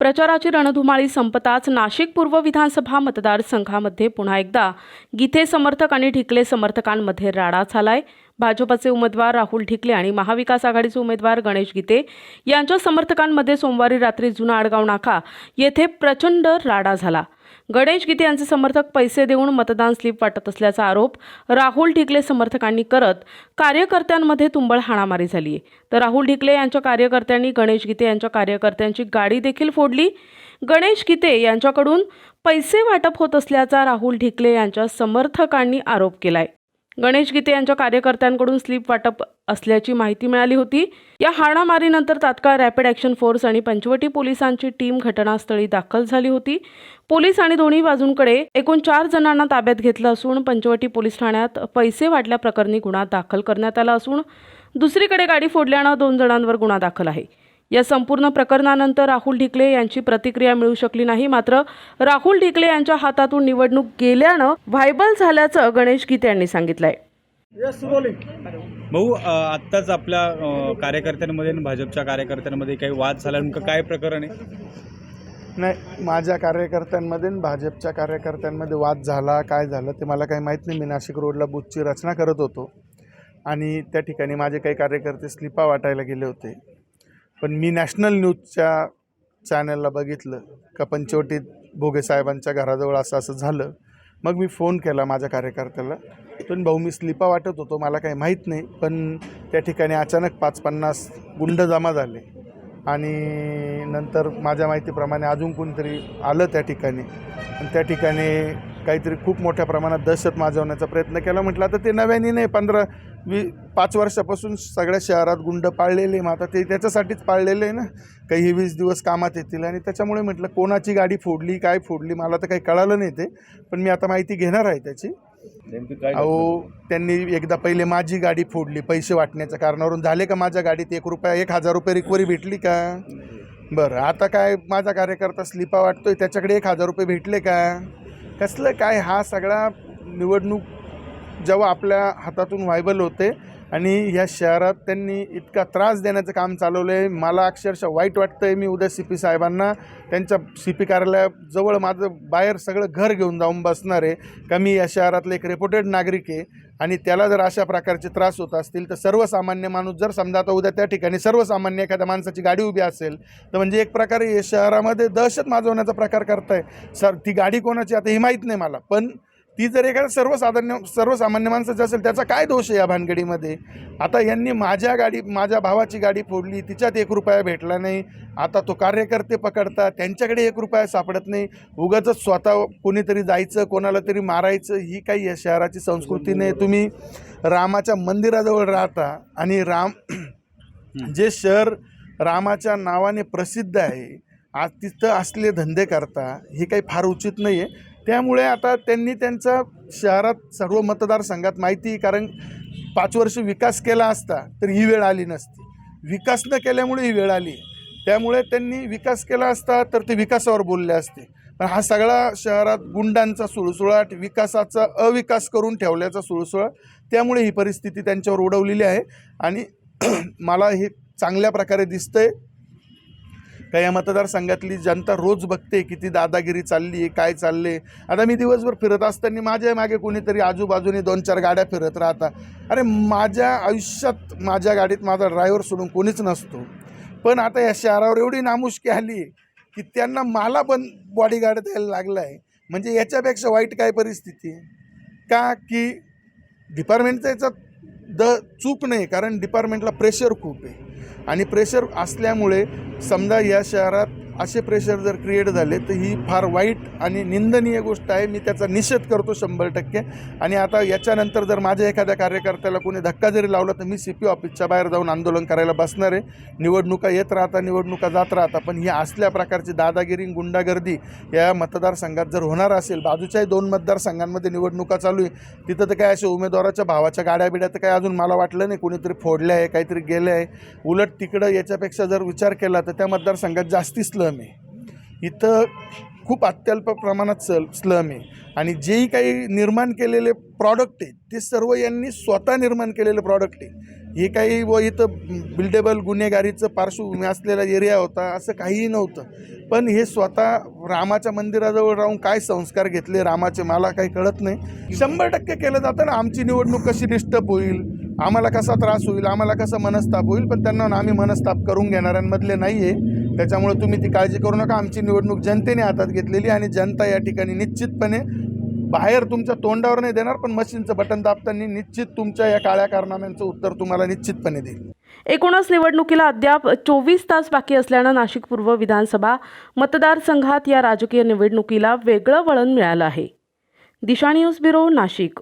प्रचाराची रणधुमाळी संपताच नाशिक पूर्व विधानसभा मतदारसंघामध्ये पुन्हा एकदा गीते समर्थक आणि ठिकले समर्थकांमध्ये राडा झालाय. भाजपचे उमेदवार राहुल ठिकले आणि महाविकास आघाडीचे उमेदवार गणेश गीते यांच्या समर्थकांमध्ये सोमवारी रात्री जुना आडगाव नाका येथे प्रचंड राडा झाला. गणेश गीते यांचे समर्थक पैसे देऊन मतदान स्लिप वाटत असल्याचा आरोप राहुल ढिकले समर्थकांनी करत कार्यकर्त्यांमध्ये तुंबळ हाणामारी झाली. आहे तर राहुल ढिकले यांच्या कार्यकर्त्यांनी गणेश गीते यांच्या कार्यकर्त्यांची गाडी देखील फोडली. गणेश गीते यांच्याकडून पैसे वाटप होत असल्याचा राहुल ढिकले यांच्या समर्थकांनी आरोप केलाय. गणेश गीते यांच्या कार्यकर्त्यांकडून स्लीप वाटप असल्याची माहिती मिळाली होती. या हाणामारीनंतर तात्काळ रॅपिड ॲक्शन फोर्स आणि पंचवटी पोलिसांची टीम घटनास्थळी दाखल झाली होती. पोलीस आणि दोन्ही बाजूंकडे एकूण चार जणांना ताब्यात घेतलं असून पंचवटी पोलीस ठाण्यात पैसे वाटल्याप्रकरणी गुन्हा दाखल करण्यात आला असून दुसरीकडे गाडी फोडल्यानं दोन जणांवर गुन्हा दाखल आहे. या संपूर्ण प्रकरणानंतर राहुल ढिकले यांची प्रतिक्रिया मिळू शकली नाही. मात्र राहुल ढिकले यांच्या हातातून निवडणूक गेल्यानं व्हायबल झाल्याचं गणेश गीते यांनी सांगितलंय. भाऊ आत्ताच आपल्या कार्यकर्त्यांमध्ये भाजपच्या कार्यकर्त्यांमध्ये काही वाद झाला नेमकं काय प्रकरण आहे? नाही माझ्या कार्यकर्त्यांमध्ये भाजपच्या कार्यकर्त्यांमध्ये वाद झाला काय झालं ते मला काही माहीत नाही. मी नाशिक रोडला बूथची रचना करत होतो. आणि त्या ठिकाणी माझे काही कार्यकर्ते स्लिपा वाटायला गेले होते. पण मी नॅशनल न्यूजच्या चॅनलला बघितलं का पंचवटीत भोगे साहेबांच्या घराजवळ असं असं झालं. मग मी फोन केला माझ्या कार्यकर्त्याला. पण भाऊ मी स्लिपा वाटत होतो मला काही माहीत नाही पण त्या ठिकाणी अचानक पाच पन्नास गुंड जमा झाले. आणि नंतर माझ्या माहितीप्रमाणे अजून कोणतरी आलं त्या ठिकाणी. आणि त्या ठिकाणी काहीतरी खूप मोठ्या प्रमाणात दहशत माजवण्याचा प्रयत्न केला. म्हटलं आता ते नव्याने नाही पंधरा वी पाच वर्षापासून सगळ्या शहरात गुंड पाळलेले मग आता ते त्याच्यासाठीच पाळलेले आहे ना. काही हे वीस दिवस कामात येतील आणि त्याच्यामुळे म्हटलं कोणाची गाडी फोडली काय फोडली मला तर काही कळालं नाही ते. पण मी आता माहिती घेणार आहे त्याची. अहो त्यांनी एकदा पहिले माझी गाडी फोडली पैसे वाटण्याच्या कारणावरून. झाले का माझ्या गाडीत एक रुपया एक हजार रुपये रिकवरी भेटली का? बरं आता काय माझा कार्यकर्ता स्लिपा वाटतोय त्याच्याकडे एक हजार रुपये भेटले का? कसलं काय हा सगळा निवडणूक जेव्हा आपल्या हातातून व्हायबल होते आणि ह्या शहरात त्यांनी इतका त्रास देण्याचं काम चालवलं आहे मला अक्षरशः वाईट वाटतं आहे मी उद्या सी पी साहेबांना त्यांच्या सी पी कार्यालयाजवळ माझं बाहेर सगळं घर घेऊन जाऊन बसणार आहे. का मी या शहरातलं एक रेप्युटेड नागरिक आहे आणि त्याला जर अशा प्रकारचे त्रास होत असतील तर सर्वसामान्य माणूस जर समजा आता उद्या त्या ठिकाणी सर्वसामान्य एखाद्या माणसाची गाडी उभी असेल तर म्हणजे एक प्रकारे या शहरामध्ये दहशत माजवण्याचा प्रकार करताय. सर ती गाडी कोणाची आता ही माहीत नाही मला. पण ती जर एखाद्या सर्वसाधान्य सर्वसामान्य माणसाची असेल त्याचा काय दोष आहे या भानगडीमध्ये? आता यांनी माझ्या गाडी माझ्या भावाची गाडी फोडली तिच्यात एक रुपया भेटला नाही. आता तो कार्यकर्ते पकडतात त्यांच्याकडे एक रुपया सापडत नाही. उगाच स्वतः कोणीतरी जायचं कोणाला तरी मारायचं ही काही या शहराची संस्कृती नाही. तुम्ही रामाच्या मंदिराजवळ राहता आणि राम जे शहर रामाच्या नावाने प्रसिद्ध आहे आज तिथं असले धंदे करता हे काही फार उचित नाही आहे त्यामुळे आता त्यांनी त्यांचा शहरात सर्व मतदारसंघात माहिती कारण पाच वर्ष विकास केला असता तर ही वेळ आली नसती. विकास न केल्यामुळे ही वेळ आली. त्यामुळे त्यांनी विकास केला असता तर ते विकासावर बोलले असते. पण हा सगळा शहरात गुंडांचा सुळसुळाट विकासाचा अविकास करून ठेवल्याचा सुळसुळाट त्यामुळे ही परिस्थिती त्यांच्यावर उडवलेली आहे. आणि मला हे चांगल्या प्रकारे दिसतंय. का या मतदारसंघातली जनता रोज बघते किती दादागिरी चालली आहे काय चालले आता मी दिवसभर फिरत असताना माझ्या मागे कोणीतरी आजूबाजूने दोन चार गाड्या फिरत राहता. अरे माझ्या आयुष्यात माझ्या गाडीत माझा ड्रायव्हर सोडून कोणीच नसतो. पण आता या शहरावर एवढी नामुष्की आली की त्यांना मला पण बॉडीगार्ड द्यायला लागला आहे म्हणजे याच्यापेक्षा वाईट काय परिस्थिती आहे? का की डिपार्टमेंटचा याच्यात द चूक नाही कारण डिपार्टमेंटला प्रेशर खूप आहे. आणि प्रेशर असल्यामुळे समजा या शहरात असे प्रेशर जर क्रिएट झाले तर ही फार वाईट आणि निंदनीय गोष्ट आहे. मी त्याचा निषेध करतो शंभर टक्के. आणि आता याच्यानंतर जर माझ्या एखाद्या कार्यकर्त्याला कोणी धक्का जरी लावला तर मी सी पी ऑफिसच्या बाहेर जाऊन आंदोलन करायला बसणार आहे. निवडणुका येत राहता निवडणुका जात राहता पण ही असल्या प्रकारची दादागिरी गुंडागर्दी या मतदारसंघात जर होणार असेल बाजूच्याही दोन मतदारसंघांमध्ये निवडणुका चालू आहे तिथं तर काय असे उमेदवाराच्या भावाच्या गाड्या बिड्या तर काय अजून मला वाटलं नाही. कोणीतरी फोडल्या आहे काहीतरी गेलं आहे. उलट तिकडं याच्यापेक्षा जर विचार केला तर त्या मतदारसंघात जास्ती स्लम आहे. इथं खूप अत्यल्प प्रमाणात सल स्लम आहे. आणि जेही काही निर्माण केलेले प्रॉडक्ट आहेत ते सर्व यांनी स्वतः निर्माण केलेले प्रॉडक्ट आहे हे काही व इथं बिल्डेबल गुन्हेगारीचं पार्श्वभूमी असलेला एरिया होता असं काहीही नव्हतं. पण हे स्वतः रामाच्या मंदिराजवळ राहून काय संस्कार घेतले रामाचे मला काही कळत नाही. शंभर टक्के केलं जातं ना आमची निवडणूक कशी डिस्टर्ब होईल आम्हाला कसा त्रास होईल आम्हाला कसा मनस्ताप होईल पण त्यांना आम्ही मनस्ताप करून घेणाऱ्यांमधले नाही आहे त्याच्यामुळे तुम्ही ती काळजी करू नका. आमची निवडणूक जनतेने हातात घेतलेली आणि जनता या ठिकाणी निश्चितपणे बाहेर तुमच्या तोंडावर नाही देणार पण मशीनचं बटन दाबताना निश्चित तुमच्या या काळ्या कारनाम्यांचं उत्तर तुम्हाला निश्चितपणे देईल. एकूणच निवडणुकीला अद्याप चोवीस तास बाकी असल्यानं नाशिक पूर्व विधानसभा मतदारसंघात या राजकीय निवडणुकीला वेगळं वळण मिळालं आहे. Disha news bureau Nashik.